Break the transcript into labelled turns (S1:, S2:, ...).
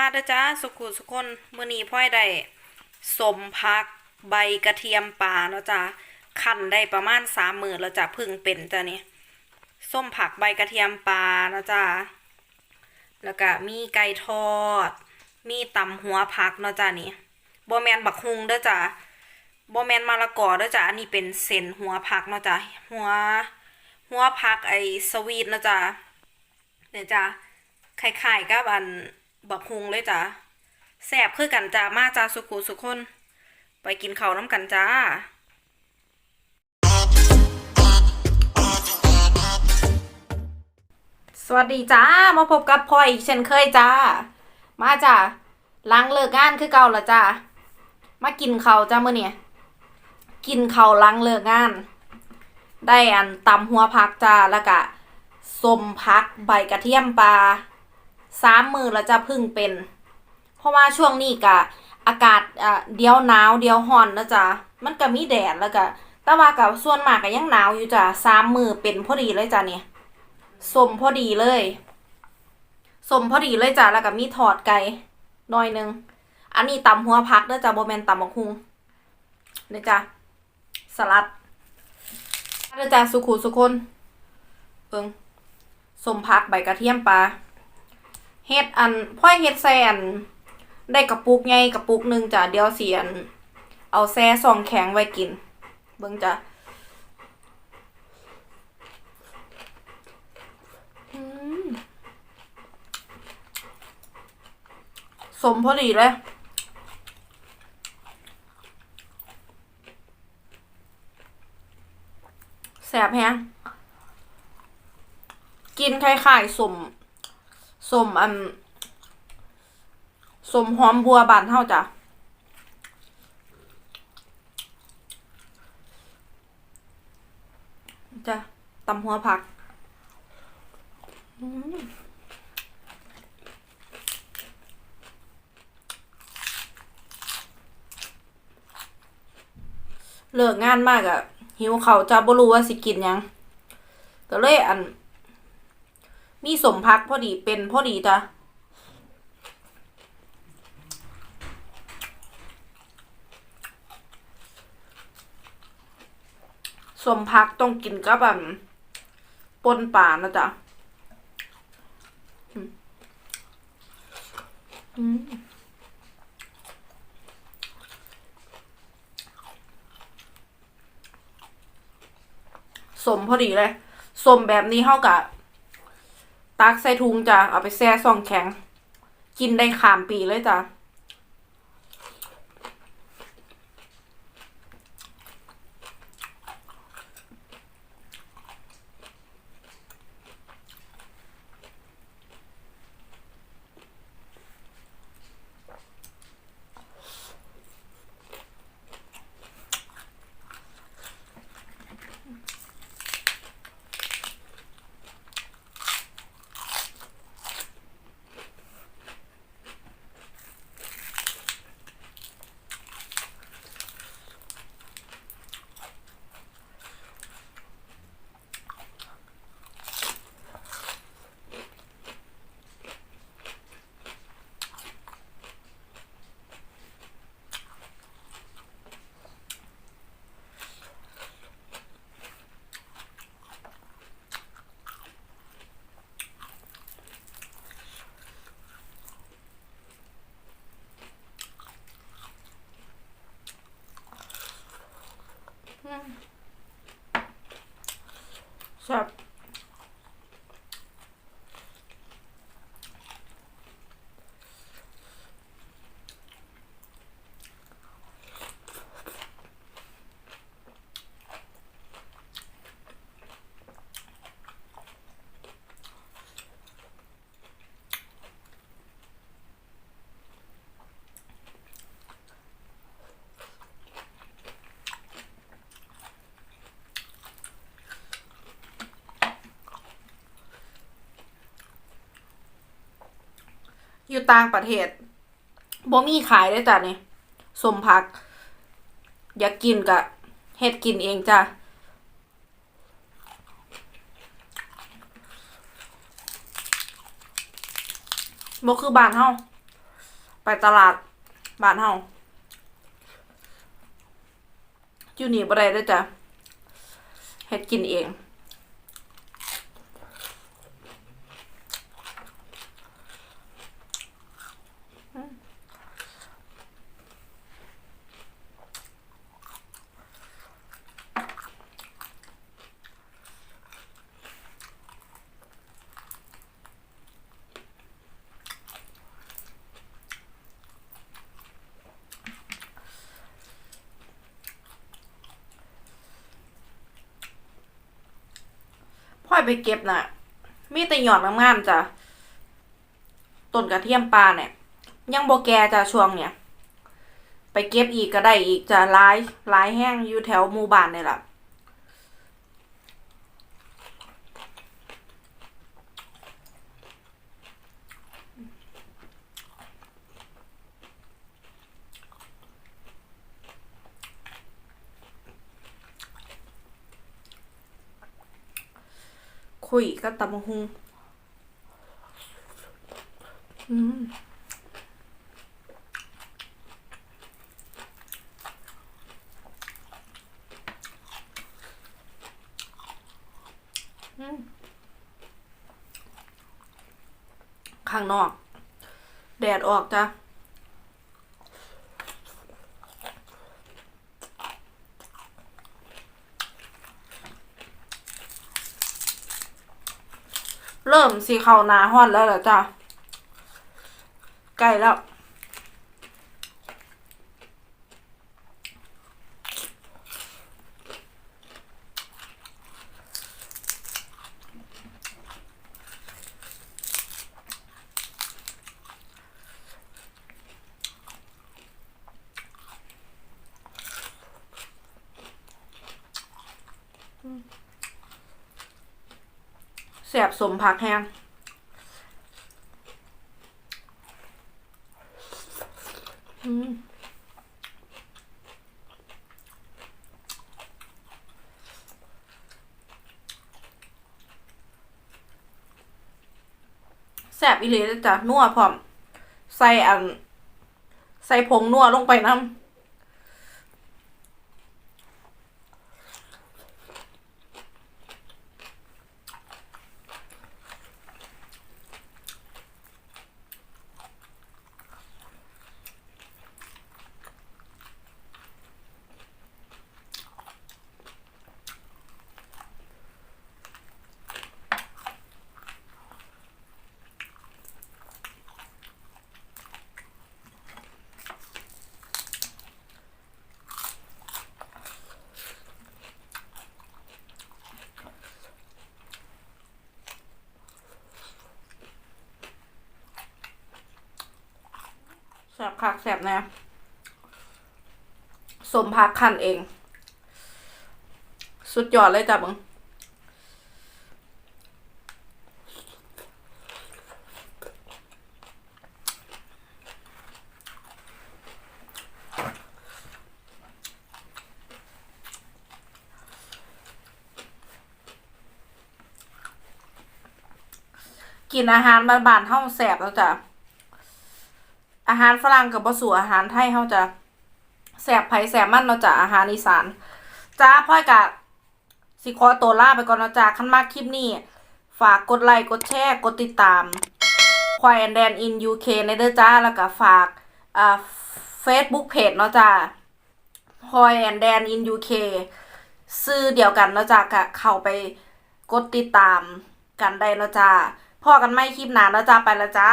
S1: มาเด้อจ้าสุขุสุคนมื้อนี้พ่อยได้สมพักใบกระเทียมป่าเนาะจ้าคั่นได้ประมาณสามมื้อแล้วจ้ะพึ่งเป็นจ้ะนี่ส้มผักใบกระเทียมป่าเนาะจ้าแล้วก็มีไก่ทอด มีตำหัวผักเนาะจ้านี่บ่แมนบักฮุงเด้อจ้าบ่แมนมะละกอเด้อจ้าอันนี้เป็นเส้นหัวผักเนาะจ้าหัวหัวผักไอ้สวีทเนาะจ้าเนี่ยจ้าคล้ายๆกับอัน บักฮุงเลยจ้ะแซ่บคือกันจ้ามาจ้าสุขุสุคน ไปกินข้าวน้ำกันจ้าสวัสดีจ้ามาพบกับพ่ออีกเช่นเคยจ้า มาจ้าล้างเลิกงานคือเก่าละจ้ามากินข้าวจ้าเมื้อเนี่ยกินข้าวล้างเลิกงาน ได้อันตำหัวผักจ้าแล้วก็สมพักใบกระเทียมปลา สามมือแล้วจะพึ่งเป็น เพราะว่าช่วงนี้กะอากาศอะเดียวหนาวเดียวร้อนนะจ๊ะมันก็มีแดดแล้วก็แต่ว่ากับส่วนมากก็ยังหนาวอยู่จ้ะสามมือเป็นพอดีเลยจ้ะเนี่ยสมพอดีเลยสมพอดีเลยจ้ะแล้วก็มีทอดไก่หน่อยนึงอันนี้ตำหัวพักเด้อจ้ะโบแมนตำบักฮุงเนี่ยจ้ะสลัดเด้อจ้ะสุขุสุคนเอิงสมพักใบกระเทียมปลา เฮ็ดอันพ่อยเฮ็ดแซนได้กระปุกใหญ่กระปุกหนึงจ้ะเดี๋ยวเสียน เอาแซ่ซองแข็งไว้กิน เบิ่งจ้ะสมพอดีเลยแสบแฮงกินคล้ายๆสม สมอันสมหอมบัวบานเท่าจ้ะจ้ะตำหัวผักเลิกงานมากอะหิวเขาจะบ่รู้ว่าสิกินยังก็เลยอัน มีสมพักพอดีเป็นพอดีจ้ะสมพักต้องกินกับแบบปนป่านะจ๊ะอืมสมพอดีเลย สมแบบนี้เท่ากับ ตักใส่ถุงจ้ะเอาไปแช่ซองแข็ง กินได้ขามปีเลยจ้ะ แซ่ อยู่ต่างประเทศบ่มีขายเลยจ้ะนี่สมพัก อยากกินกะเฮ็ดกินเองจ้ะบ่คือบ้านเฮาไปตลาดบ้านเฮาอยู่นี่บ่ได้เด้อจ้ะเฮ็ดกินเอง พ่ อยไปเก็บน่ะ มีแต่หยอดงามๆจ้ะต้นกระเทียมปลาเนี่ย ยังโบแกจ้ะช่วงเนี่ย ไปเก็บอีกก็ได้อีกจ้ะร้ายร้ายแห้งอยู่แถวหมู่บ้านนี่แหละ คุยกับตำบักหุงอืมอืมข้างนอก แดดออกจ้ะ เริ่มสีเข้าหนาฮ้อนแล้วเหรอจ้ะใกล้แล้ว บสมผักแห้งอืมแสบอีเลยจ้ะนัวพร้อม ใส่อัน ใส่ผงนัวลงไปน้ำ สบคักแสบแน่สมพักขันเอง สุดยอดเลยจ้ะมึงกินอาหารบ้านๆเฮาแสบแล้วจ้ะ อาหารฝรั่งกับบะสู่อาหารไทยเขาจะแสบไผแสบมันเนาะจ้ะอาหารอีสานจ้าพ่อยกะสิขอตัวลาไปก่อนเนาะจ้ะคันมากคลิปนี้ ฝากกดไลค์กดแชร์กดติดตามควายแอนแดนอินยูเคในเด้อจ้าแล้วก็ฝากอ่าเฟซบุ๊กเพจเนาะจ้าพอยแอนแดนอินยูเคซื้อเดียวกันเนาะจ้ากะเข้าไปกดติดตามกันได้เนาะจ้าพ่อกันไม่คลิปหนาเนาะจ้าไปล้วจ้า